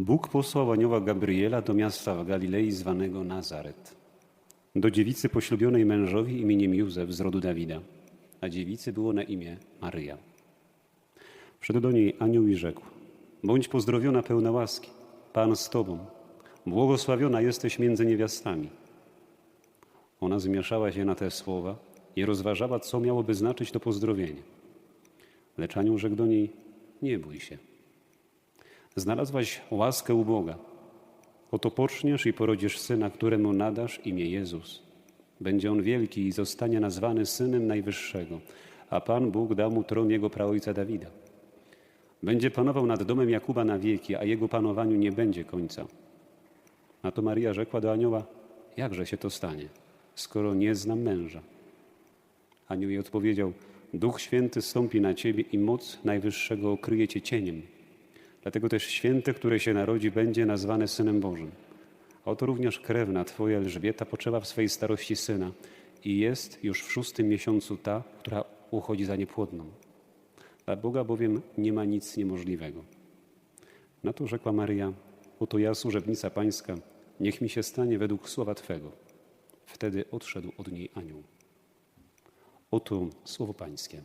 Bóg posłał anioła Gabriela do miasta w Galilei zwanego Nazaret, do dziewicy poślubionej mężowi imieniem Józef z rodu Dawida, a dziewicy było na imię Maryja. Wszedł do niej anioł i rzekł, bądź pozdrowiona pełna łaski, Pan z Tobą, błogosławiona jesteś między niewiastami. Ona zmieszała się na te słowa i rozważała, co miałoby znaczyć to pozdrowienie. Lecz anioł rzekł do niej, nie bój się. Znalazłaś łaskę u Boga. Oto poczniesz i porodzisz syna, któremu nadasz imię Jezus. Będzie on wielki i zostanie nazwany synem Najwyższego, a Pan Bóg da mu tron jego praojca Dawida. Będzie panował nad domem Jakuba na wieki, a jego panowaniu nie będzie końca. A to Maria rzekła do anioła, jakże się to stanie, skoro nie znam męża? Anioł jej odpowiedział, Duch Święty stąpi na ciebie i moc Najwyższego okryje cię cieniem. Dlatego też święte, które się narodzi, będzie nazwane Synem Bożym. A oto również krewna Twoja Elżbieta poczęła w swej starości syna i jest już w szóstym miesiącu ta, która uchodzi za niepłodną. Dla Boga bowiem nie ma nic niemożliwego. Na to rzekła Maryja, oto ja, służebnica Pańska, niech mi się stanie według słowa Twego. Wtedy odszedł od niej anioł. Oto słowo Pańskie.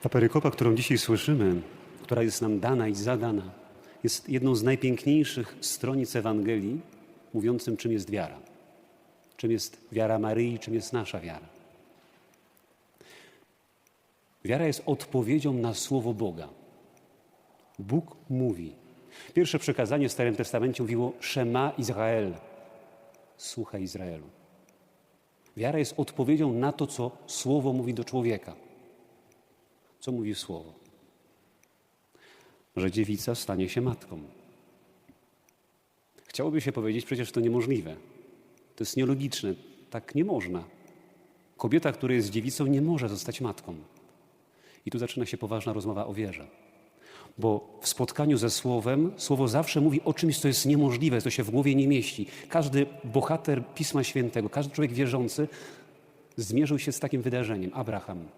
Ta perykopa, którą dzisiaj słyszymy, która jest nam dana i zadana, jest jedną z najpiękniejszych stronic Ewangelii, mówiącym, czym jest wiara. Czym jest wiara Maryi, czym jest nasza wiara. Wiara jest odpowiedzią na słowo Boga. Bóg mówi. Pierwsze przekazanie w Starym Testamencie mówiło Szema Izrael. Słuchaj Izraelu. Wiara jest odpowiedzią na to, co słowo mówi do człowieka. Co mówi słowo? Że dziewica stanie się matką. Chciałoby się powiedzieć, przecież to niemożliwe. To jest nielogiczne. Tak nie można. Kobieta, która jest dziewicą, nie może zostać matką. I tu zaczyna się poważna rozmowa o wierze. Bo w spotkaniu ze Słowem, Słowo zawsze mówi o czymś, co jest niemożliwe, co się w głowie nie mieści. Każdy bohater Pisma Świętego, każdy człowiek wierzący zmierzył się z takim wydarzeniem. Abraham,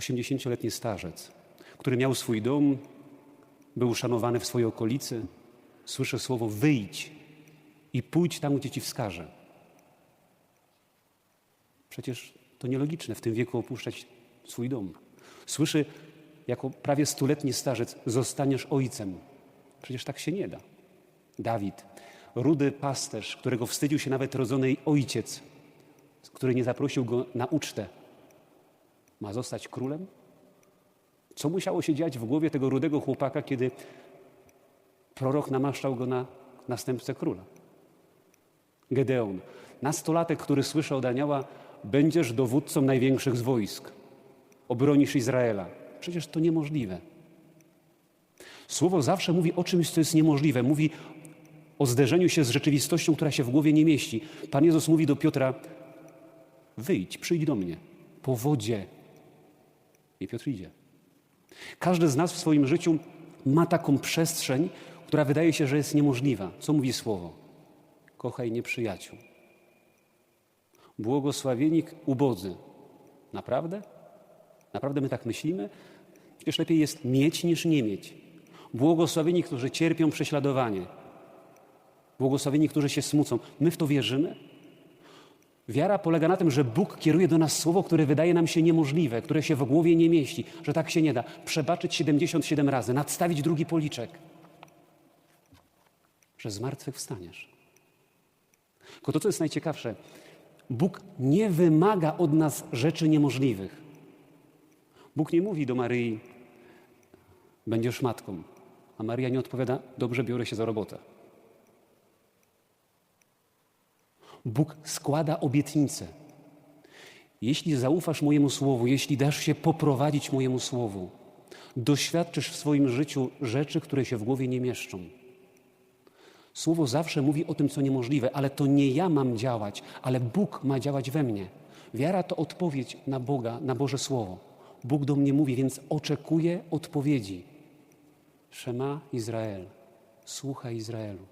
80-letni starzec, który miał swój dom, był szanowany w swojej okolicy, słyszy słowo wyjdź i pójdź tam, gdzie ci wskaże. Przecież to nielogiczne w tym wieku opuszczać swój dom. Słyszy jako prawie stuletni starzec, zostaniesz ojcem. Przecież tak się nie da. Dawid, rudy pasterz, którego wstydził się nawet rodzony ojciec, który nie zaprosił go na ucztę, ma zostać królem? Co musiało się dziać w głowie tego rudego chłopaka, kiedy prorok namaszczał go na następcę króla? Gedeon, nastolatek, który słyszy od anioła, będziesz dowódcą największych z wojsk, obronisz Izraela. Przecież to niemożliwe. Słowo zawsze mówi o czymś, co jest niemożliwe. Mówi o zderzeniu się z rzeczywistością, która się w głowie nie mieści. Pan Jezus mówi do Piotra: Wyjdź, przyjdź do mnie po wodzie. I Piotr idzie. Każdy z nas w swoim życiu ma taką przestrzeń, która wydaje się, że jest niemożliwa. Co mówi Słowo? Kochaj nieprzyjaciół. Błogosławienik ubodzy. Naprawdę? Naprawdę my tak myślimy? Przecież lepiej jest mieć niż nie mieć. Błogosławieni, którzy cierpią prześladowanie. Błogosławieni, którzy się smucą. My w to wierzymy? Wiara polega na tym, że Bóg kieruje do nas słowo, które wydaje nam się niemożliwe, które się w głowie nie mieści, że tak się nie da. Przebaczyć 77 razy, nadstawić drugi policzek, że z martwych. Tylko to, co jest najciekawsze, Bóg nie wymaga od nas rzeczy niemożliwych. Bóg nie mówi do Maryi, będziesz matką, a Maria nie odpowiada, dobrze, biorę się za robotę. Bóg składa obietnicę. Jeśli zaufasz mojemu słowu, jeśli dasz się poprowadzić mojemu słowu, doświadczysz w swoim życiu rzeczy, które się w głowie nie mieszczą. Słowo zawsze mówi o tym, co niemożliwe, ale to nie ja mam działać, ale Bóg ma działać we mnie. Wiara to odpowiedź na Boga, na Boże Słowo. Bóg do mnie mówi, więc oczekuję odpowiedzi. Szema Izrael, słuchaj Izraelu.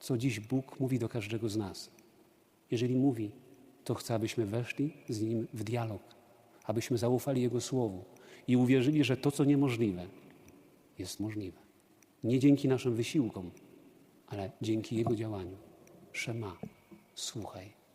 Co dziś Bóg mówi do każdego z nas? Jeżeli mówi, to chce, abyśmy weszli z Nim w dialog, abyśmy zaufali Jego Słowu i uwierzyli, że to, co niemożliwe, jest możliwe. Nie dzięki naszym wysiłkom, ale dzięki Jego działaniu. Szema, słuchaj.